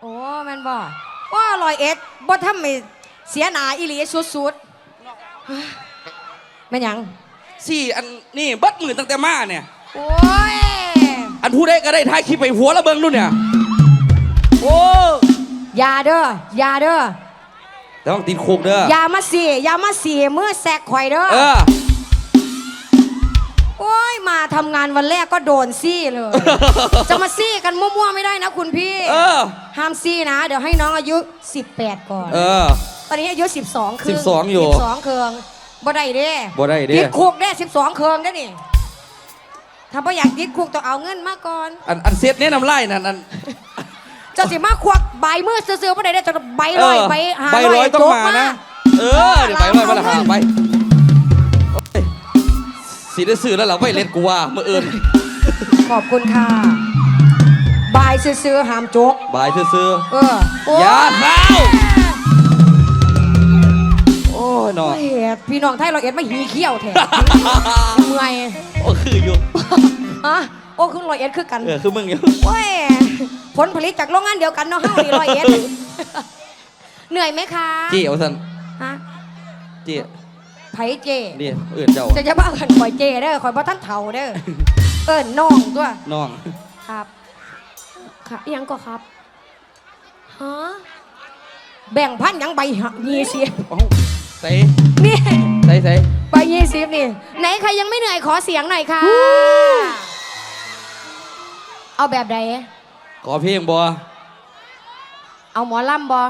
โอ้แม่นบ่ว่าลอยเอ็ดบ่ทำให้เสียหนาอีหลีสุดๆแม่ยังสี่อันนี่บัดหมื่นตั้งแต่มาเนี่ย โอ้ยอันผู้ได้ก็ได้ท้ายคลิปไปหัวละเบิงรุ่นเนี่ย โอ้อยาเด้ออยาเด้อต้องติดคุกเด้อออยามาสีอย่ามาสี่เมื่อแสกข่อยเด้อ มาทำงานวันแรกก็โดนซี่เลย จะมาซี่กันมั่วๆไม่ได้นะคุณพี่ เออ ห้ามซี่นะ เดี๋ยวให้น้องอายุ 18 ก่อน เออ ตอนนี้อายุ 12 คื12อยู่12 เคืองบ่ได้เด้บ่ได้เด้ ติดคุกได้12 เคืองเด้นี่ ถ้าบ่อยากติดคุกต้องเอาเงินมาก่อน อันอันเซตแนะนำไล่นั่นอันจะาสิมาควักใบมือซื้อๆบ่ได้เด้อเจ้ใบลอยใบหาใบอยต้องจ๊มานะ เออใบลอยมาละหาใสีได้ซื้อแล้วเราไม่เล่นกูว่าเมื่อเอิญขอบคุณค่ะ บายซื้อๆหามโจ๊กบายซื้อเออโอย่าเท้าโอ้ยหนอเพี่น้องไทยเราเอ็ดไม่หีเขี้ยวแท้เมื่อยโอ้คืออยู่ฮะโอ้คือรอยเอ็ดคือกัน เออคือมึงอยู่ โอ้ยผลผลิตจากโรงงานเดียวกันเนาะห้านี่รอยเอ็ดเหนื่อยไหมคะ จี้เอาสันฮะ จี้ ไผเจนี่เอื่นเจ้าจะจะมาเอินข่อยเจเด้อข่อยบ่ท่านเถาเด้อเอินน้องตัวน้องครับค่ะยังก็ครับฮะแบ่งพันยังใบหะยี่สิบใส่นี่ใส่ใส่ใบยี่สิบนี่ ไหนใครยังไม่เหนื่อยขอเสียงหน่อยค่ะ เอาแบบใด้ขอเพลงบอเอาหมอลำบอ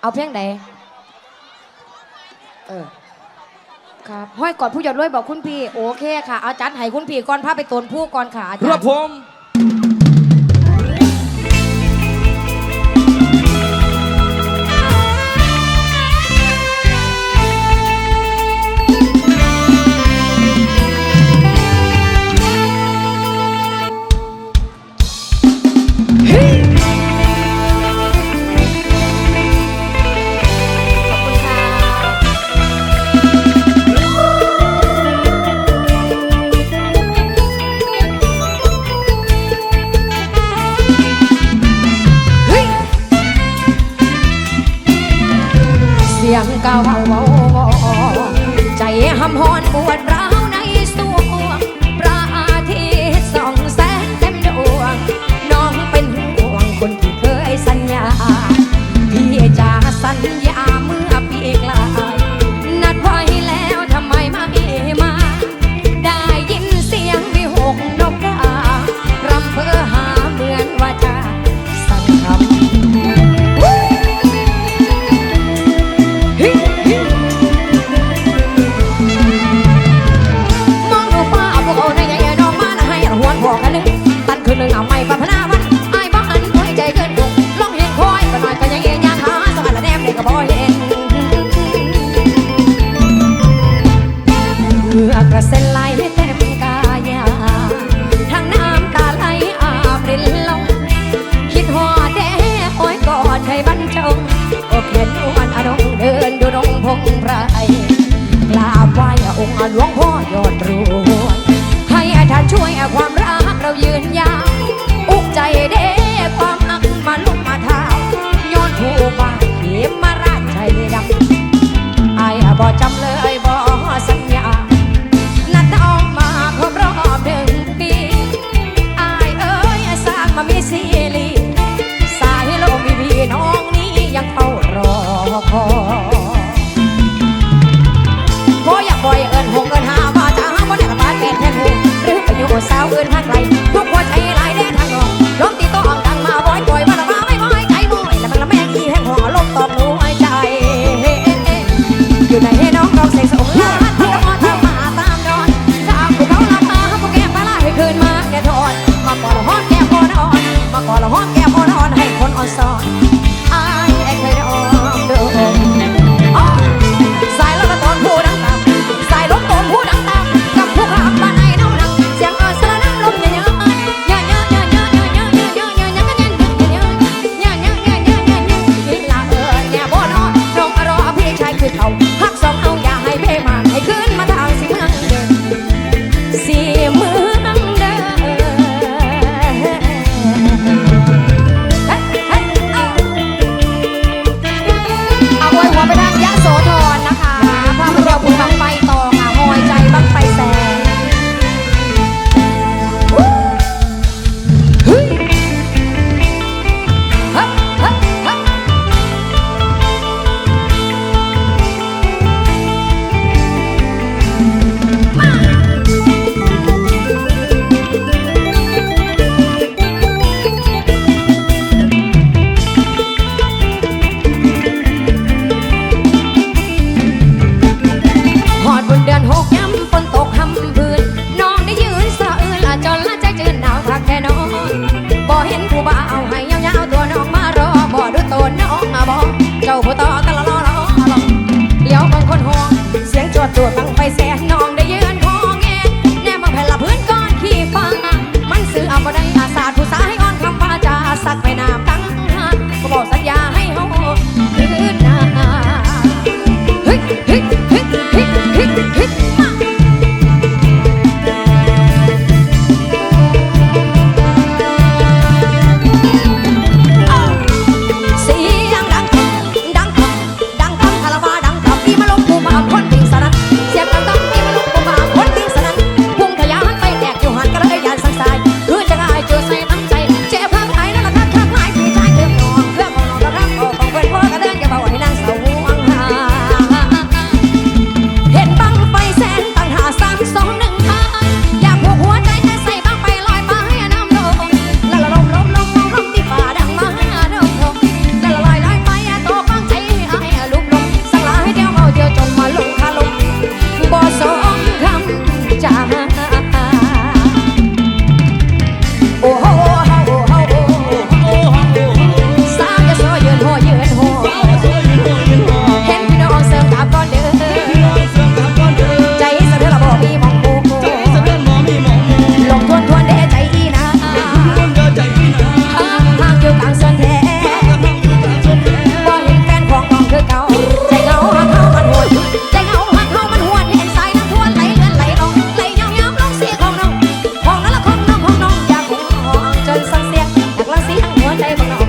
เอาเพลงไดนเออ ครับห้อยกอดผู้หยอดรวยบอกคุณพี่ โอเคค่ะ เอาจัดให้คุณพี่ก่อนพาไปตนผู้ก่อนค่ะาจารย์ ครับผม งหลวงพ่อยอดรวยให้อาจานช่วยอความรักเรายืนยาวอุกใจเด้ความอักมาลุกมาเท้าย้อนผู้มาเขมมาราชใจดำไอ้บ่จำเลย Hey,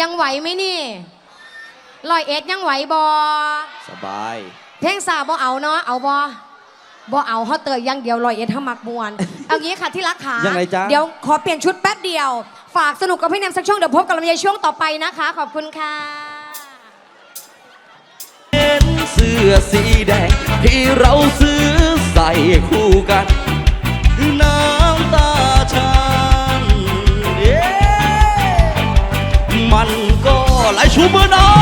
ยังไหวไหมนี่ลอยเอ็ดยังไหวบอสบาย เพลงสาบอเอาเนาะเอาบอบอเอาฮอเตอร์ยังเดียวลอยเอ็ดห้ามักมวนเอางี้ค่ะที่รักขาเดี๋ยวขอเปลี่ยนชุดแป๊บเดียว ฝากสนุกกับพี่แนมสักช่วงเดี๋ยวพบกับลำไยช่วงต่อไปนะคะ ขอบคุณค่ะเสื้อสีแดงที่เราซื้อใส่คู่กันน้า 主播呢？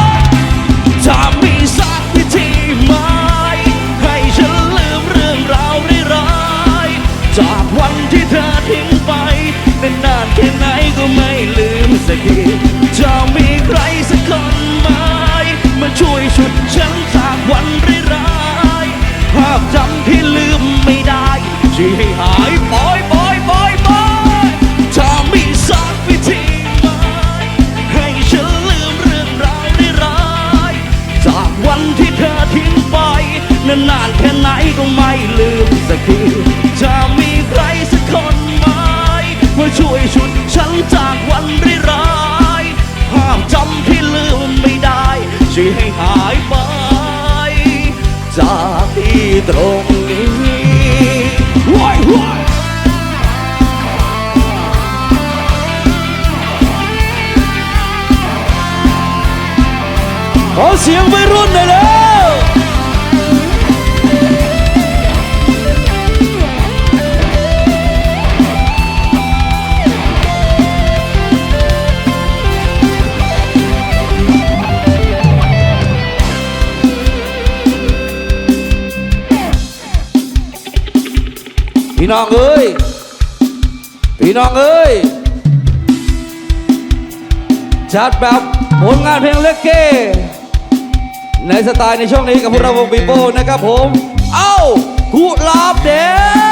ช่วยให้หายไป จากที่ตรงนี้ขอเสียงไปรุ่นหน่อยเลย พี่น้องเอ้ย พี่น้องเอ้ย จัดแบบผลงานเพลงเล็กเก้ในสไตล์ในช่วงนี้กับพวกเราวงปีโป้นะครับผม เอ้ากุหลาบแดง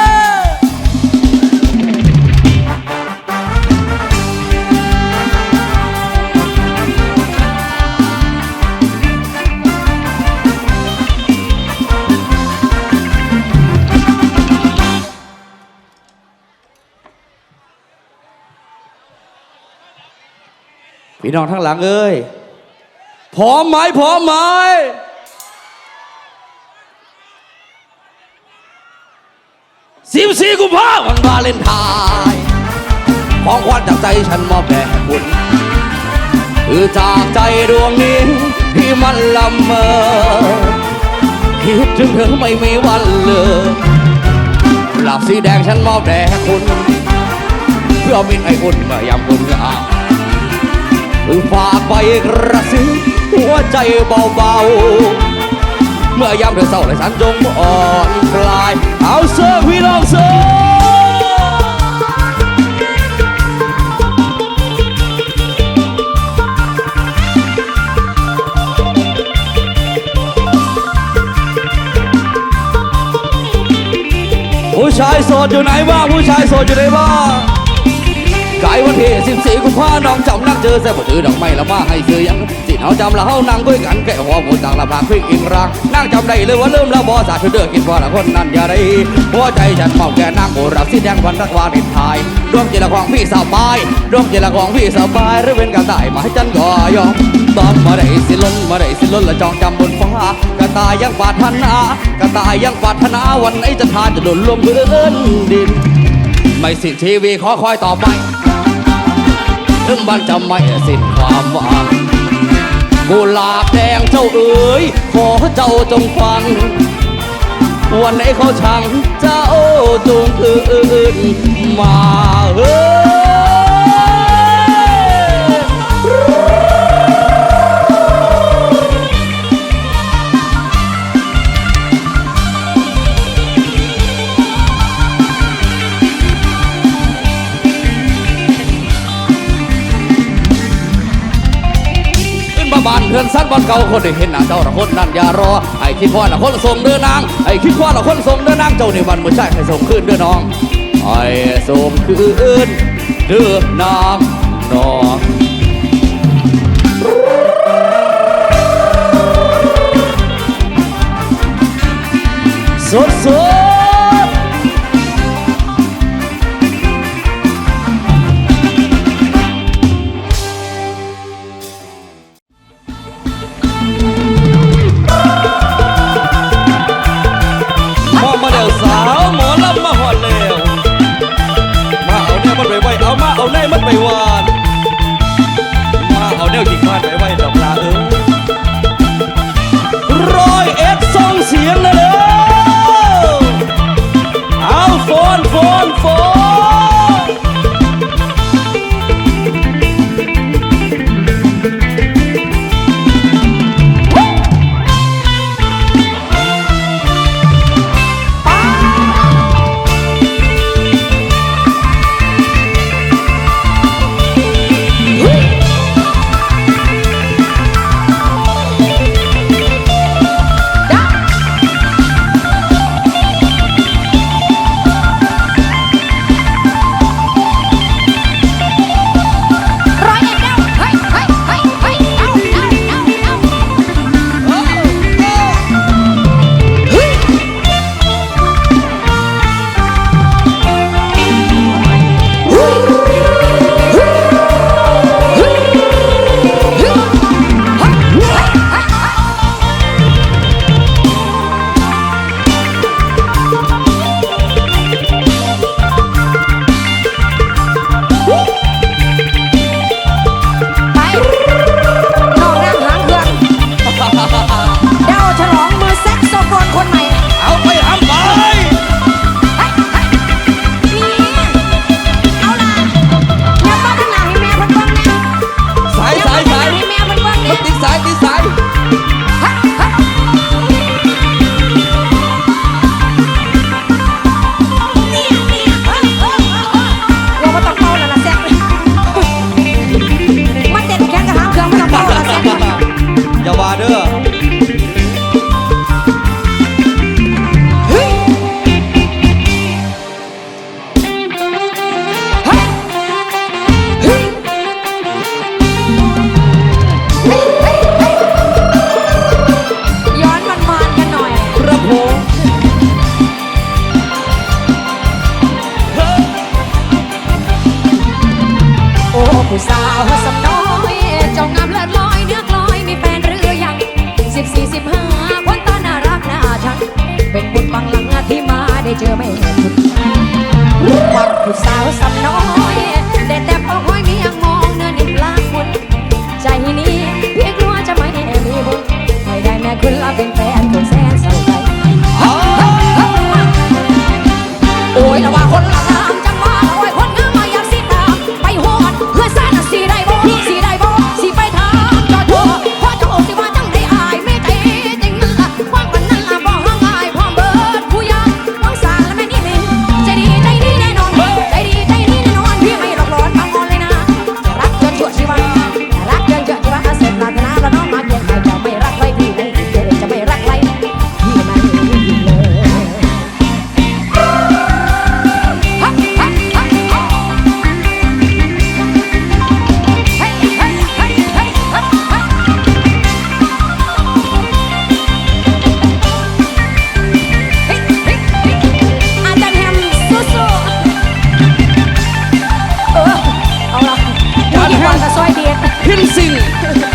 พี่น้องทั้งหลังเอ้ยพร้อมไหมพร้อมไหมสิบสี่กุมภาพันธ์วาเลนไทน์ของขวัญจากใจฉันมอบแด่คุณคือจากใจดวงนี้ที่มันลำเมอคิดถึงเธอไม่มีวันเลยหลับสีแดงฉันมอบแด่คุณ เพื่อมิตรไอ้อุ่นเมื่อยามคุณ ฝากไปกระซิบหัวใจเบาๆ เมื่อยามเธอเศร้าและฉันจงอ่อนคลาย เอาเสื้อพี่น้องเสื้อผู้ชายโสดอยู่ไหนบ้างผู้ชายโสดอยู่ไหนบ้าง กายวันที่สิบสี่กุมภาน้องจำนักเจอแซ่บถือดอกไม้ละมาให้ซื้อยังสิเอาจำละเฮานั่งคุยกันแก่หัวหมูต่างละพากพิงอิงรังนั่งจำได้เลยว่าเริ่มละบอสาธุเดือกินพอละคนนั้นอย่าได้หัวใจฉันเมาแก่นางโอรับสีแดงวันรักวาดินไทยดวงจิตละของพี่สบายดวงจิตละของพี่สบายหรือเป็นกระต่ายมาให้ฉันก็ยอมตอมมาได้สิล้นมาได้สิล้นละจองจำบนฟ้ากระต่ายยังปาถนากระต่ายยังปาถนาวันไหนจะทานจะหล่นลงพื้นดินไม่สิ้นชีวิตขอคอยต่อไป ถึงบ้านจะไม่สิ้นความหวังกุหลาบแดงเจ้าเอ๋ยขอเจ้าจงฟัง วันไหนเขาชังเจ้าจงคืนมาเฮ้ บ้านเพื่อนสั้นบ้านเก่าคนได้เห็นหน้าเจ้าละคนนั่นอย่ารอไอ้คิดว่าละคนส่งเด้อนางไอ้คิดว่าละคนส่งเด้อนางเจ้าในี่มันไม่ใช่ให้ส่งคืนเด้อน้องไอ้ส่งคืนเด้อนางน้องสดสด ผู้สาวสำน้อยเจ้างามเลิศลอยเนื้อกลอยมีแฟนหรือยังสิบสี่สิบห้าคนตาน่ารักน่าชัง เป็นบุญบังหลังที่มาได้เจอไม่ถูกผู้สาวสำน้อย promising.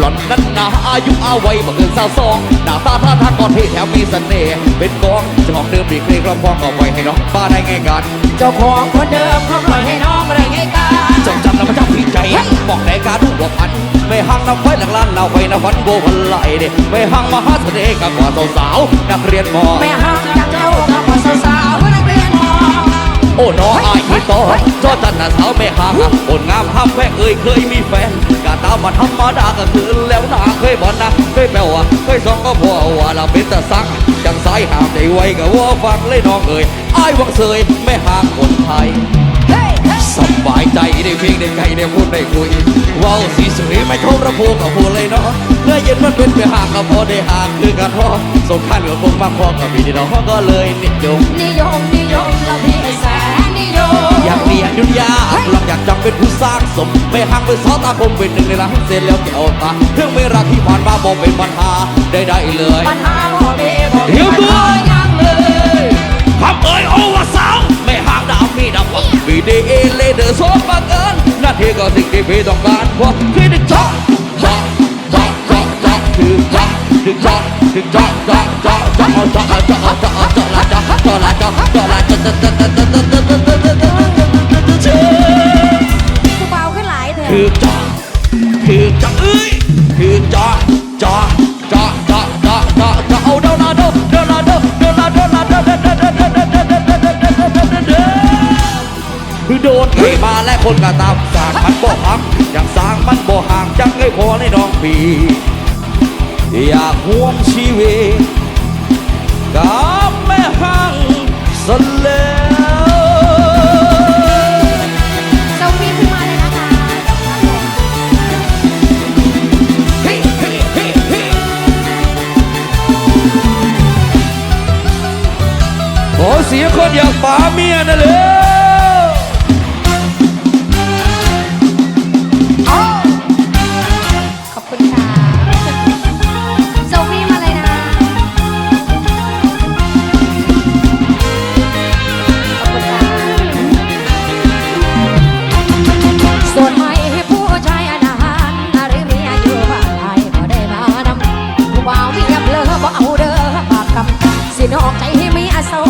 หล่อนนั้นนาอายุอาวัยบ่เกินสาวสองหน้าตาท่าทางก่อนที่แถมมีเสน่ห์เป็นกองเจ้าของเดิมดีเกรงกระพองก็ไว้ให้น้องป้าได้ไงกันเจ้าของคนเดิมเขาปล่อยให้น้องอะไรไงกันจำจำแล้วมันจำผิดใจบอกในการดูว่าพันไม่ห่างนับไว้หลังล้านเราไปนะวันโบวันไหลเด็ไม่ห่างมหาเสน่ห์กับกว่าสาวๆนักเรียนมอไม่ห่างจากเจ้ากับพ่อสาว โอ้น้ออายที่ต่อจอจันน่ะสาวไม่ห่างอะคนงามห้ามแพ้เอ่ยเคยมีแฟนกาตามาธรรมดาก็คือแล้วนาเคยบ่นนะเคยแปลว่าเคยสองก็พอว่าเราเป็นตะซักจังสายหามได้ไว้ก็ว่าฟังเลยน้องเอ่ยอายวังเสยไม่ห่างคนไทยสบายใจได้เพียงได้ไกลได้พูดได้คุยเว้าสีสวยไม่โทรระพูกับพูดเลยเนาะเมื่อเย็นมันเป็นไปห่างก็พอได้ห่างคือกันพอสงขันกับคงมากพอกับพี่น้องก็เลยนิยมนิยมนิยมเราพี่แสนนิยม อยากเรียนยุนยาหลังอยากจำเป็นผู้สร้างสม ไม่ห่างเป็นซอตาคมเป็นหนึ่งในล้านเสร็จแล้วแก้วตาเรื่องไม่รักที่ผ่านมาบอกเป็นปัญหาได้ได้เลยปัญหาบ่มีบ่เดี๋มีปัญตัวหายังเลยคำเอ่ยโอวาสาวไม่ห่างดาวมีดาววังมีดีเอเลเดอร์โซมาเกินหน้าที่ก็สิ่งที่พี่ต้องการเพราะพี่ได้จ๊อกจ๊อกจ๊อกจ๊อกจ๊อกคือจ๊อกถึงจ๊อกถึงจ๊อกจ๊อกจ๊อกจ๊อกจ๊อกจ๊อกจ๊อกจ๊อกละจ๊อกจ๊อกละจ๊อกจ๊อกละจ๊อกจ๊อกจ๊อกจ๊อกจ๊อกจ๊อกจ๊อกจ๊อกจ๊อกจ๊ โดนเทมาและคนก็ตามสร้างมันบ่หักอย่างสร้างมันบ่ห่างจังไอ้พอในน้องปีอยากห่วงชีวิตกับแม่ห่างสแล้วเซลฟี่ขึ้นมาเลยนะคะเฮ้ยเฮ้ยเฮ้ยเฮ้ยขอเสียงคนอยากป๋าเมียนะเลย นอกใจให้มีอโศ